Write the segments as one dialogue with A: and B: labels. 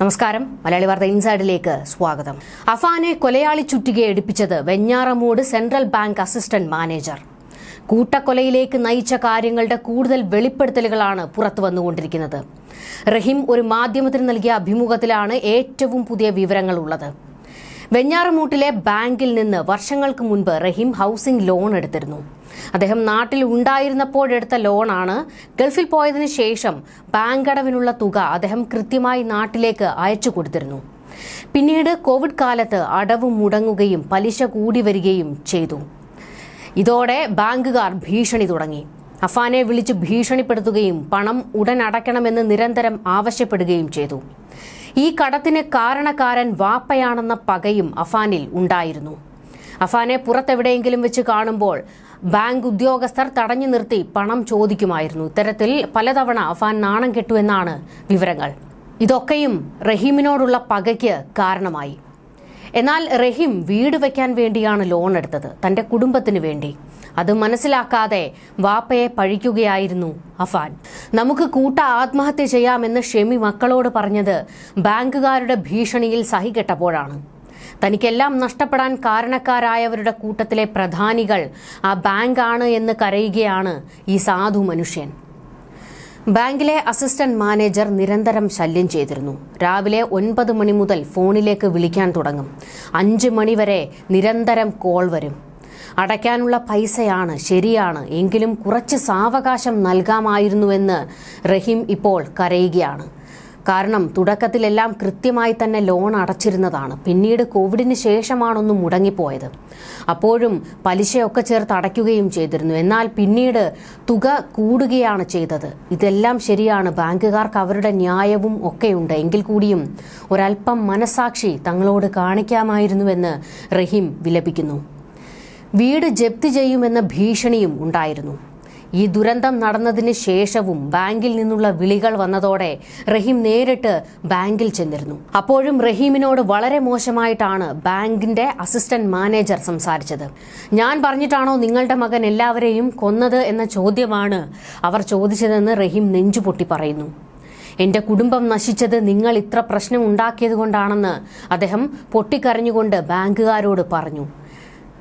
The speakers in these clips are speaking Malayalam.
A: നമസ്കാരം. മലയാളി വാർത്ത ഇൻസൈഡിലേക്ക് സ്വാഗതം. അഫാനെ കൊലയാളി ചുറ്റികയെ എടുപ്പിച്ചത് Venjaramoodu central bank assistant manager. കൂട്ടക്കൊലയിലേക്ക് നയിച്ച കാര്യങ്ങളുടെ കൂടുതൽ വെളിപ്പെടുത്തലുകളാണ് പുറത്തു വന്നുകൊണ്ടിരിക്കുന്നത്. റഹീം ഒരു മാധ്യമത്തിന് നൽകിയ അഭിമുഖത്തിലാണ് ഏറ്റവും പുതിയ വിവരങ്ങൾ ഉള്ളത്. വെഞ്ഞാറമൂട്ടിലെ ബാങ്കിൽ നിന്ന് വർഷങ്ങൾക്ക് മുൻപ് റഹീം ഹൗസിംഗ് ലോൺ എടുത്തിരുന്നു. അദ്ദേഹം നാട്ടിൽ ഉണ്ടായിരുന്നപ്പോഴെടുത്ത ലോണാണ്. ഗൾഫിൽ പോയതിനു ശേഷം ബാങ്ക് അടവിനുള്ള തുക അദ്ദേഹം കൃത്യമായി നാട്ടിലേക്ക് അയച്ചു കൊടുത്തിരുന്നു. പിന്നീട് കോവിഡ് കാലത്ത് അടവ് മുടങ്ങുകയും പലിശ കൂടി വരികയും ചെയ്തു. ഇതോടെ ബാങ്കുകാർ ഭീഷണി തുടങ്ങി. അഫാനെ വിളിച്ച് ഭീഷണിപ്പെടുത്തുകയും പണം ഉടൻ അടയ്ക്കണമെന്ന് നിരന്തരം ആവശ്യപ്പെടുകയും ചെയ്തു. ഈ കടത്തിന് കാരണക്കാരൻ വാപ്പയാണെന്ന പകയും അഫാനിൽ ഉണ്ടായിരുന്നു. അഫാനെ പുറത്തെവിടെയെങ്കിലും വെച്ച് കാണുമ്പോൾ ബാങ്ക് ഉദ്യോഗസ്ഥർ തടഞ്ഞു നിർത്തി പണം ചോദിക്കുമായിരുന്നു. ഇത്തരത്തിൽ പലതവണ അഫാൻ നാണം കെട്ടു എന്നാണ് വിവരങ്ങൾ. ഇതൊക്കെയും റഹീമിനോടുള്ള പകയ്ക്ക് കാരണമായി. എന്നാൽ റഹീം വീട് വയ്ക്കാൻ വേണ്ടിയാണ് ലോൺ എടുത്തത്. തന്റെ കുടുംബത്തിന് വേണ്ടി. അത് മനസ്സിലാക്കാതെ വാപ്പയെ പഴിക്കുകയായിരുന്നു അഫാൻ. നമുക്ക് കൂട്ട ആത്മഹത്യ ചെയ്യാമെന്ന് ഷെമി മക്കളോട് പറഞ്ഞത് ബാങ്കുകാരുടെ ഭീഷണിയിൽ സഹികെട്ടപ്പോഴാണ്. തനിക്കെല്ലാം നഷ്ടപ്പെടാൻ കാരണക്കാരായവരുടെ കൂട്ടത്തിലെ പ്രധാനികൾ ആ ബാങ്കാണ് എന്ന് കരയുകയാണ് ഈ സാധു മനുഷ്യൻ. ബാങ്കിലെ അസിസ്റ്റന്റ് മാനേജർ നിരന്തരം ശല്യം ചെയ്തിരുന്നു. രാവിലെ ഒൻപത് മണി മുതൽ ഫോണിലേക്ക് വിളിക്കാൻ തുടങ്ങും. അഞ്ച് മണിവരെ നിരന്തരം കോൾ വരും. അടയ്ക്കാനുള്ള പൈസയാണ് ശരിയാണ്. എങ്കിലും കുറച്ച് സാവകാശം നൽകാമായിരുന്നുവെന്ന് റഹീം ഇപ്പോൾ കരയുകയാണ്. കാരണം തുടക്കത്തിലെല്ലാം കൃത്യമായി തന്നെ ലോൺ അടച്ചിരുന്നതാണ്. പിന്നീട് കോവിഡിന് ശേഷമാണൊന്ന് മുടങ്ങിപ്പോയത്. അപ്പോഴും പലിശയൊക്കെ ചേർത്ത് അടയ്ക്കുകയും ചെയ്തിരുന്നു. എന്നാൽ പിന്നീട് തുക കൂടുകയാണ് ചെയ്തത്. ഇതെല്ലാം ശരിയാണ്. ബാങ്കുകാർക്ക് അവരുടെ ന്യായവും ഒക്കെയുണ്ട്. എങ്കിൽ കൂടിയും ഒരല്പം മനസാക്ഷി തങ്ങളോട് കാണിക്കാമായിരുന്നുവെന്ന് റഹീം വിലപിക്കുന്നു. വീട് ജപ്തി ചെയ്യുമെന്ന ഭീഷണിയും ഉണ്ടായിരുന്നു. ഈ ദുരന്തം നടന്നതിന് ശേഷവും ബാങ്കിൽ നിന്നുള്ള വിളികൾ വന്നതോടെ റഹീം നേരിട്ട് ബാങ്കിൽ ചെന്നിരുന്നു. അപ്പോഴും റഹീമിനോട് വളരെ മോശമായിട്ടാണ് ബാങ്കിന്റെ അസിസ്റ്റന്റ് മാനേജർ സംസാരിച്ചത്. ഞാൻ പറഞ്ഞിട്ടാണോ നിങ്ങളുടെ മകൻ എല്ലാവരെയും കൊന്നത് എന്ന ചോദ്യമാണ് അവർ ചോദിച്ചതെന്ന് റഹീം നെഞ്ചുപൊട്ടി പറയുന്നു. എന്റെ കുടുംബം നശിച്ചത് നിങ്ങൾ ഇത്ര പ്രശ്നം ഉണ്ടാക്കിയത് കൊണ്ടാണെന്ന് അദ്ദേഹം പൊട്ടിക്കരഞ്ഞുകൊണ്ട് ബാങ്കുകാരോട് പറഞ്ഞു.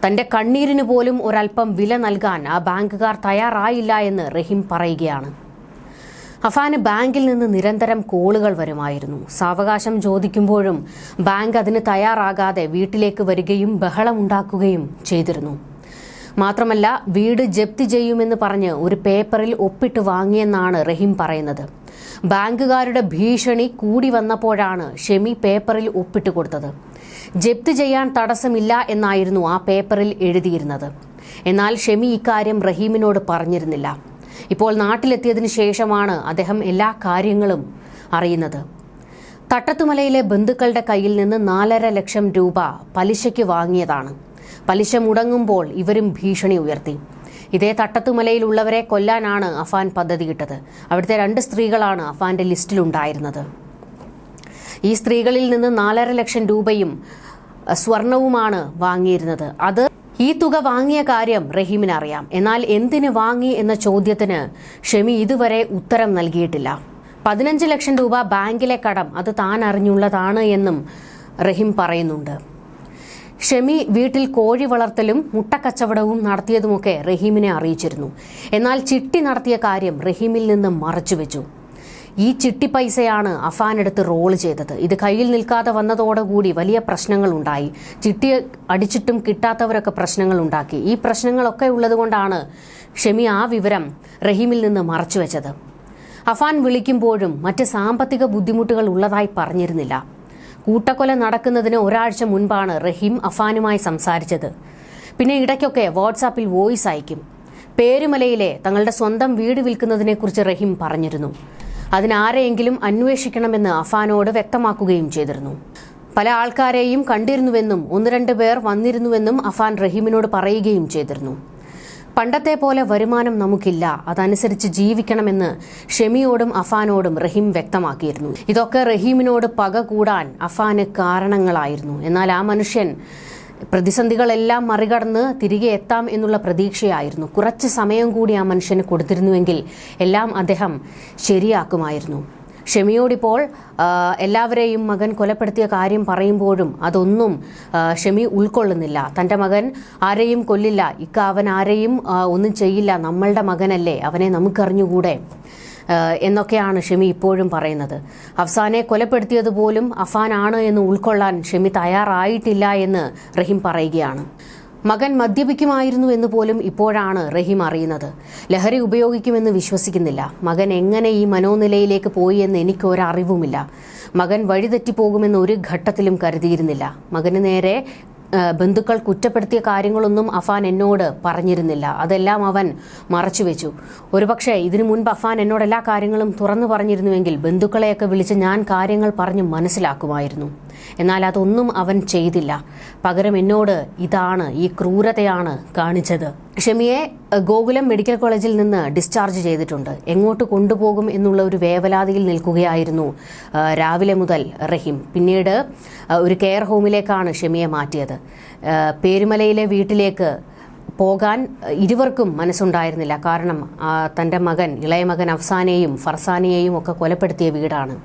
A: തന്റെ കണ്ണീരിന് പോലും ഒരൽപ്പം വില നൽകാൻ ആ ബാങ്കുകാർ തയ്യാറായില്ല എന്ന് റഹീം പറയുകയാണ്. അഫാന് ബാങ്കിൽ നിന്ന് നിരന്തരം കോളുകൾ വരുമായിരുന്നു. സാവകാശം ചോദിക്കുമ്പോഴും ബാങ്ക് അതിന് തയ്യാറാകാതെ വീട്ടിലേക്ക് വരികയും ബഹളമുണ്ടാക്കുകയും ചെയ്തിരുന്നു. മാത്രമല്ല വീട് ജപ്തി ചെയ്യുമെന്ന് പറഞ്ഞ് ഒരു പേപ്പറിൽ ഒപ്പിട്ട് വാങ്ങിയെന്നാണ് റഹീം പറയുന്നത്. ബാങ്കുകാരുടെ ഭീഷണി കൂടി വന്നപ്പോഴാണ് ഷെമി പേപ്പറിൽ ഒപ്പിട്ട് കൊടുത്തത്. ജപ്തി ചെയ്യാൻ തടസ്സമില്ല എന്നായിരുന്നു ആ പേപ്പറിൽ എഴുതിയിരുന്നത്. എന്നാൽ ഷെമി ഇക്കാര്യം റഹീമിനോട് പറഞ്ഞിരുന്നില്ല. ഇപ്പോൾ നാട്ടിലെത്തിയതിനു ശേഷമാണ് അദ്ദേഹം എല്ലാ കാര്യങ്ങളും അറിയുന്നത്. തട്ടത്തുമലയിലെ ബന്ധുക്കളുടെ കയ്യിൽ നിന്ന് നാലര ലക്ഷം രൂപ പലിശയ്ക്ക് വാങ്ങിയതാണ്. പലിശ മുടങ്ങുമ്പോൾ ഇവരും ഭീഷണി ഉയർത്തി. ഇതേ തട്ടത്തുമലയിലുള്ളവരെ കൊല്ലാനാണ് അഫാൻ പദ്ധതിയിട്ടത്. അവിടുത്തെ രണ്ട് സ്ത്രീകളാണ് അഫാന്റെ ലിസ്റ്റിലുണ്ടായിരുന്നത്. ഈ സ്ത്രീകളിൽ നിന്ന് നാലര ലക്ഷം രൂപയും സ്വർണവുമാണ് വാങ്ങിയിരുന്നത്. അത് ഈ തുക വാങ്ങിയ കാര്യം റഹീമിന് അറിയാം. എന്നാൽ എന്തിന് വാങ്ങി എന്ന ചോദ്യത്തിന് ഷെമി ഇതുവരെ ഉത്തരം നൽകിയിട്ടില്ല. പതിനഞ്ച് ലക്ഷം രൂപ ബാങ്കിലെ കടം അത് താൻ അറിഞ്ഞുള്ളതാണ് എന്നും റഹീം പറയുന്നുണ്ട്. ഷെമി വീട്ടിൽ കോഴി വളർത്തലും മുട്ടക്കച്ചവടവും നടത്തിയതുമൊക്കെ റഹീമിനെ അറിയിച്ചിരുന്നു. എന്നാൽ ചിട്ടി നടത്തിയ കാര്യം റഹീമിൽ നിന്ന് മറച്ചുവെച്ചു. ഈ ചിട്ടി പൈസയാണ് അഫാൻ എടുത്ത് റോൾ ചെയ്തത്. ഇത് കയ്യിൽ നിൽക്കാതെ വന്നതോടുകൂടി വലിയ പ്രശ്നങ്ങൾ ഉണ്ടായി. ചിട്ടി അടിച്ചിട്ടും കിട്ടാത്തവരൊക്കെ പ്രശ്നങ്ങൾ ഉണ്ടാക്കി. ഈ പ്രശ്നങ്ങളൊക്കെ ഉള്ളതുകൊണ്ടാണ് ഷെമി ആ വിവരം റഹീമിൽ നിന്ന് മറച്ചുവെച്ചത് അഫാൻ വിളിക്കുമ്പോഴും മറ്റ് സാമ്പത്തിക ബുദ്ധിമുട്ടുകൾ ഉള്ളതായി പറഞ്ഞിരുന്നില്ല. കൂട്ടക്കൊല നടക്കുന്നതിന് ഒരാഴ്ച മുൻപാണ് റഹീം അഫാനുമായി സംസാരിച്ചത്. പിന്നെ ഇടയ്ക്കൊക്കെ വാട്സാപ്പിൽ വോയിസ് അയക്കും. പേരുമലയിലെ തങ്ങളുടെ സ്വന്തം വീട് വിൽക്കുന്നതിനെക്കുറിച്ച് റഹീം പറഞ്ഞിരുന്നു. അതിനാരെയെങ്കിലും അന്വേഷിക്കണമെന്ന് അഫാനോട് വ്യക്തമാക്കുകയും ചെയ്തിരുന്നു. പല ആൾക്കാരെയും കണ്ടിരുന്നുവെന്നും ഒന്ന് രണ്ട് പേർ വന്നിരുന്നുവെന്നും അഫാൻ റഹീമിനോട് പറയുകയും ചെയ്തിരുന്നു. പണ്ടത്തെ പോലെ വരുമാനം നമുക്കില്ല. അതനുസരിച്ച് ജീവിക്കണമെന്ന് ഷെമിയോടും അഫാനോടും റഹീം വ്യക്തമാക്കിയിരുന്നു. ഇതൊക്കെ റഹീമിനോട് പക കൂടാൻ അഫാന് കാരണങ്ങളായിരുന്നു. എന്നാൽ ആ മനുഷ്യൻ പ്രതിസന്ധികളെല്ലാം മറികടന്ന് തിരികെ എത്താം എന്നുള്ള പ്രതീക്ഷയായിരുന്നു. കുറച്ച് സമയം കൂടി ആ മനുഷ്യന് കൊടുത്തിരുന്നുവെങ്കിൽ എല്ലാം അദ്ദേഹം ശരിയാക്കുമായിരുന്നു. ഷെമിയോടിപ്പോൾ എല്ലാവരെയും മകൻ കൊലപ്പെടുത്തിയ കാര്യം പറയുമ്പോഴും അതൊന്നും ഷെമി ഉൾക്കൊള്ളുന്നില്ല. തന്റെ മകൻ ആരെയും കൊല്ലില്ല. ഇക്ക അവൻ ആരെയും ഒന്നും ചെയ്യില്ല. നമ്മളുടെ മകനല്ലേ. അവനെ നമുക്കറിഞ്ഞുകൂടെ? എന്നൊക്കെയാണ് ഷെമി ഇപ്പോഴും പറയുന്നത്. അഫ്സാനെ കൊലപ്പെടുത്തിയത് പോലും ആണ് എന്ന് ഉൾക്കൊള്ളാൻ ഷെമി തയ്യാറായിട്ടില്ല എന്ന് റഹീം പറയുകയാണ്. മകൻ മദ്യപിക്കുമായിരുന്നു എന്ന് പോലും ഇപ്പോഴാണ് റഹീം അറിയുന്നത്. ലഹരി ഉപയോഗിക്കുമെന്ന് വിശ്വസിക്കുന്നില്ല. മകൻ എങ്ങനെ ഈ മനോനിലയിലേക്ക് പോയി എന്ന് എനിക്ക് ഒരറിവുമില്ല മകൻ വഴിതെറ്റിപ്പോകുമെന്ന് ഒരു ഘട്ടത്തിലും കരുതിയിരുന്നില്ല. മകന് നേരെ ബന്ധുക്കൾ കുറ്റപ്പെടുത്തിയ കാര്യങ്ങളൊന്നും അഫാൻ എന്നോട് പറഞ്ഞിരുന്നില്ല. അതെല്ലാം അവൻ മറച്ചുവെച്ചു ഒരുപക്ഷെ ഇതിനു മുൻപ് അഫാൻ എന്നോട് എല്ലാ കാര്യങ്ങളും തുറന്നു പറഞ്ഞിരുന്നുവെങ്കിൽ ബന്ധുക്കളെയൊക്കെ വിളിച്ച് ഞാൻ കാര്യങ്ങൾ പറഞ്ഞ് മനസ്സിലാക്കുമായിരുന്നു. എന്നാൽ അതൊന്നും അവൻ ചെയ്തില്ല. പകരം എന്നോട് ഇതാണ് ഈ ക്രൂരതയാണ് കാണിച്ചത്. ഷമിയെ ഗോകുലം മെഡിക്കൽ കോളേജിൽ നിന്ന് ഡിസ്ചാർജ് ചെയ്തിട്ടുണ്ട്. എങ്ങോട്ട് കൊണ്ടുപോകും എന്നുള്ള ഒരു വേവലാതിയിൽ നിൽക്കുകയായിരുന്നു രാവിലെ മുതൽ റഹീം. പിന്നീട് ഒരു കെയർ ഹോമിലേക്കാണ് ഷമിയെ മാറ്റിയത്. പേരുമലയിലെ വീട്ടിലേക്ക് പോകാൻ ഇരുവർക്കും മനസ്സുണ്ടായിരുന്നില്ല. കാരണം തന്റെ മകൻ ഇളയ മകൻ അഫ്സാനെയും ഫർസാനെയും ഒക്കെ കൊലപ്പെടുത്തിയ വീടാണ്.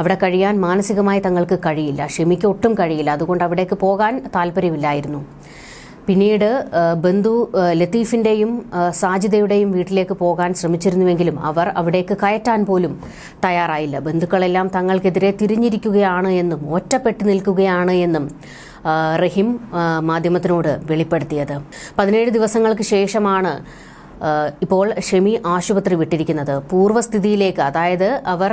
A: അവിടെ കഴിയാൻ മാനസികമായി തങ്ങൾക്ക് കഴിയില്ല ഷെമിക്ക് ഒട്ടും കഴിയില്ല. അതുകൊണ്ട് അവിടേക്ക് പോകാൻ താല്പര്യമില്ലായിരുന്നു. പിന്നീട് ബന്ധു ലത്തീഫിന്റെയും സാജിദയുടെയും വീട്ടിലേക്ക് പോകാൻ ശ്രമിച്ചിരുന്നുവെങ്കിലും അവർ അവിടേക്ക് കയറ്റാൻ പോലും തയ്യാറായില്ല. ബന്ധുക്കളെല്ലാം തങ്ങൾക്കെതിരെ തിരിഞ്ഞിരിക്കുകയാണ് എന്നും ഒറ്റപ്പെട്ടു നിൽക്കുകയാണ് എന്നും റഹീം മാധ്യമത്തിനോട് വെളിപ്പെടുത്തിയത്. പതിനേഴ് ദിവസങ്ങൾക്ക് ശേഷമാണ് ഇപ്പോൾ ഷെമി ആശുപത്രി വിട്ടിരിക്കുന്നത്. പൂർവസ്ഥിതിയിലേക്ക് അതായത് അവർ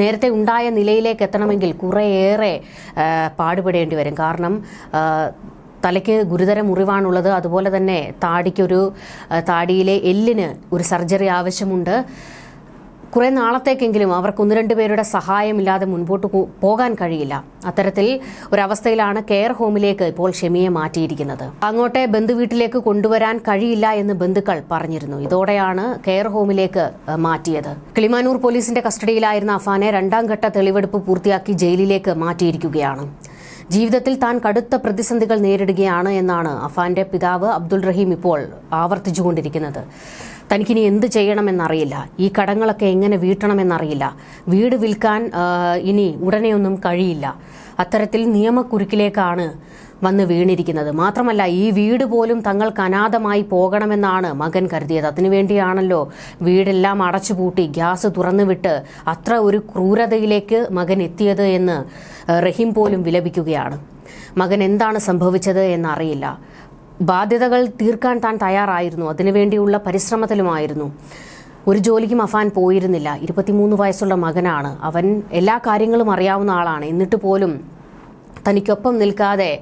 A: നേരത്തെ ഉണ്ടായ നിലയിലേക്ക് എത്തണമെങ്കിൽ കുറേയേറെ പാടുപെടേണ്ടി വരും. കാരണം തലയ്ക്ക് ഗുരുതര മുറിവാണുള്ളത്. അതുപോലെ തന്നെ താടിക്കൊരു താടിയിലെ എല്ലിന് ഒരു സർജറി ആവശ്യമുണ്ട്. കുറേ നാളത്തേക്കെങ്കിലും അവർക്ക് ഒന്ന് രണ്ട് പേരുടെ സഹായമില്ലാതെ മുൻപോട്ട് പോകാൻ കഴിയില്ല. അത്തരത്തിൽ ഒരവസ്ഥയിലാണ് കെയർ ഹോമിലേക്ക് ഇപ്പോൾ ഷെമിയെ മാറ്റിയിരിക്കുന്നത്. അങ്ങോട്ടെ ബന്ധുവീട്ടിലേക്ക് കൊണ്ടുവരാൻ കഴിയില്ല എന്ന് ബന്ധുക്കൾ പറഞ്ഞിരുന്നു. ഇതോടെയാണ് കെയർ ഹോമിലേക്ക് മാറ്റിയത്. കിളിമാനൂർ പോലീസിന്റെ കസ്റ്റഡിയിലായിരുന്ന അഫാനെ രണ്ടാം ഘട്ട തെളിവെടുപ്പ് പൂർത്തിയാക്കി ജയിലിലേക്ക് മാറ്റിയിരിക്കുകയാണ്. ജീവിതത്തിൽ താൻ കടുത്ത പ്രതിസന്ധികൾ നേരിടുകയാണ് എന്നാണ് അഫാന്റെ പിതാവ് അബ്ദുൾ റഹീം ഇപ്പോൾ ആവർത്തിച്ചുകൊണ്ടിരിക്കുന്നത്. തനിക്കിനി എന്ത് ചെയ്യണമെന്നറിയില്ല. ഈ കടങ്ങളൊക്കെ എങ്ങനെ വീട്ടണമെന്നറിയില്ല. വീട് വിൽക്കാൻ ഇനി ഉടനെയൊന്നും കഴിയില്ല. അത്തരത്തിൽ നിയമക്കുരുക്കിലേക്കാണ് വന്ന് വീണിരിക്കുന്നത്. മാത്രമല്ല ഈ വീട് പോലും തങ്ങൾക്ക് അനാഥമായി പോകണമെന്നാണ് മകൻ കരുതിയത്. അതിനുവേണ്ടിയാണല്ലോ വീടെല്ലാം അടച്ചുപൂട്ടി ഗ്യാസ് തുറന്നുവിട്ട് അത്ര ഒരു ക്രൂരതയിലേക്ക് മകൻ എത്തിയത് എന്ന് റഹീം പോലും വിലപിക്കുകയാണ്. മകൻ എന്താണ് സംഭവിച്ചത് എന്നറിയില്ല. ബാധ്യതകൾ തീർക്കാൻ താൻ തയ്യാറായിരുന്നു. അതിനുവേണ്ടിയുള്ള പരിശ്രമത്തിലുമായിരുന്നു. ഒരു ജോലിക്കും അഫാൻ പോയിരുന്നില്ല. ഇരുപത്തിമൂന്ന് വയസ്സുള്ള മകനാണ്. അവൻ എല്ലാ കാര്യങ്ങളും അറിയാവുന്ന ആളാണ്. എന്നിട്ട് പോലും തനിക്കൊപ്പം നിൽക്കാതെ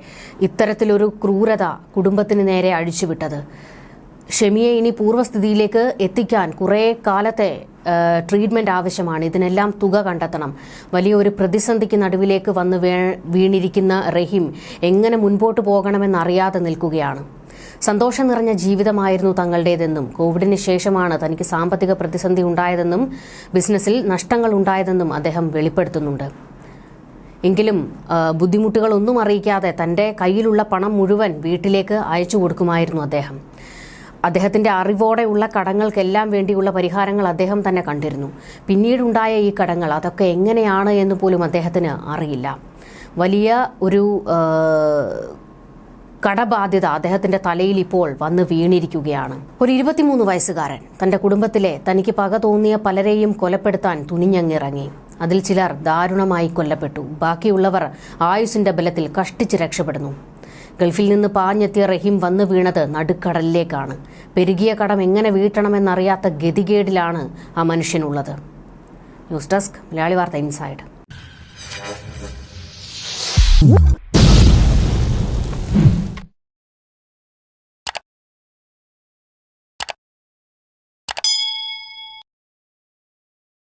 A: ഇത്തരത്തിലൊരു ക്രൂരത കുടുംബത്തിന് നേരെ അഴിച്ചുവിട്ടത്. ഷെമിയെ ഇനി പൂർവസ്ഥിതിയിലേക്ക് എത്തിക്കാൻ കുറേ കാലത്തെ ട്രീറ്റ്മെന്റ് ആവശ്യമാണ്. ഇതിനെല്ലാം തുക കണ്ടെത്തണം. വലിയൊരു പ്രതിസന്ധിക്ക് നടുവിലേക്ക് വന്ന് വേ വീണിരിക്കുന്ന റഹീം എങ്ങനെ മുൻപോട്ട് പോകണമെന്നറിയാതെ നിൽക്കുകയാണ്. സന്തോഷം നിറഞ്ഞ ജീവിതമായിരുന്നു തങ്ങളുടേതെന്നും കോവിഡിന് ശേഷമാണ് തനിക്ക് സാമ്പത്തിക പ്രതിസന്ധി ഉണ്ടായതെന്നും ബിസിനസ്സിൽ നഷ്ടങ്ങൾ ഉണ്ടായതെന്നും അദ്ദേഹം വെളിപ്പെടുത്തുന്നുണ്ട്. എങ്കിലും ബുദ്ധിമുട്ടുകളൊന്നും അറിയിക്കാതെ തന്റെ കയ്യിലുള്ള പണം മുഴുവൻ വീട്ടിലേക്ക് അയച്ചു കൊടുക്കുമായിരുന്നു അദ്ദേഹം. അദ്ദേഹത്തിന്റെ അറിവോടെയുള്ള കടങ്ങൾക്കെല്ലാം വേണ്ടിയുള്ള പരിഹാരങ്ങൾ അദ്ദേഹം തന്നെ കണ്ടിരുന്നു. പിന്നീടുണ്ടായ ഈ കടങ്ങൾ അതൊക്കെ എങ്ങനെയാണ് എന്ന് പോലും അദ്ദേഹത്തിന് അറിയില്ല. വലിയ ഒരു കടബാധ്യത അദ്ദേഹത്തിന്റെ തലയിൽ ഇപ്പോൾ വന്ന് വീണിരിക്കുകയാണ്. ഒരു ഇരുപത്തിമൂന്ന് വയസ്സുകാരൻ തന്റെ കുടുംബത്തിലെ തനിക്ക് പക തോന്നിയ പലരെയും കൊലപ്പെടുത്താൻ തുനിഞ്ഞങ്ങിറങ്ങി അതിൽ ചിലർ ദാരുണമായി കൊല്ലപ്പെട്ടു. ബാക്കിയുള്ളവർ ആയുസിന്റെ ബലത്തിൽ കഷ്ടിച്ച് രക്ഷപ്പെടുന്നു. ഗൾഫിൽ നിന്ന് പാഞ്ഞെത്തിയ റഹീം വന്നു വീണത് നടുക്കടലിലേക്കാണ്. പെരുകിയ കടം എങ്ങനെ വീട്ടണമെന്നറിയാത്ത ഗതികേടിലാണ് ആ മനുഷ്യനുള്ളത്. ന്യൂസ് ഡെസ്ക് മലയാളി വാർത്ത ഇൻസൈഡ്.